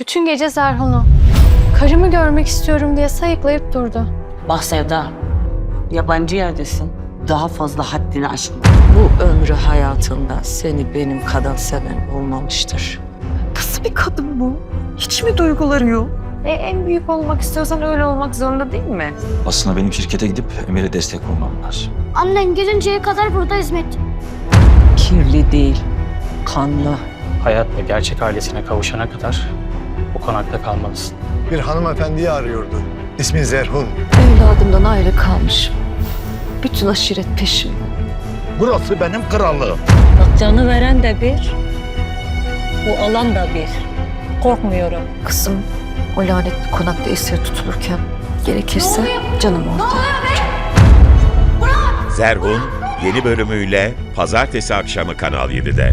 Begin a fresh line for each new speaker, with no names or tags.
Bütün gece Zerhun'u. Karımı görmek istiyorum diye sayıklayıp durdu.
Bak Sevda, yabancı yerdesin. Daha fazla haddini aşma.
Bu ömrü hayatında seni benim kadar seven olmamıştır.
Nasıl bir kadın bu? Hiç mi duyguları yok?
E, en büyük olmak istiyorsan öyle olmak zorunda değil.
Değil mi?
Aslında benim şirkete gidip Emir'e destek olmam lazım.
Annen gelinceye kadar burada hizmet.
Kirli değil, kanlı.
hayat ve gerçek ailesine kavuşana kadar bu konakta kalmalısın.
Bir hanımefendiyi arıyordu. İsmi Zerhun.
Evladımdan ayrı kalmışım. Bütün aşiret peşimde.
Burası benim krallığım.
Bak canı veren de bir, bu alan da bir. Korkmuyorum.
Kızım o lanetli konakta esir tutulurken gerekirse canım orada.
Zerhun yeni bölümüyle pazartesi akşamı Kanal 7'de.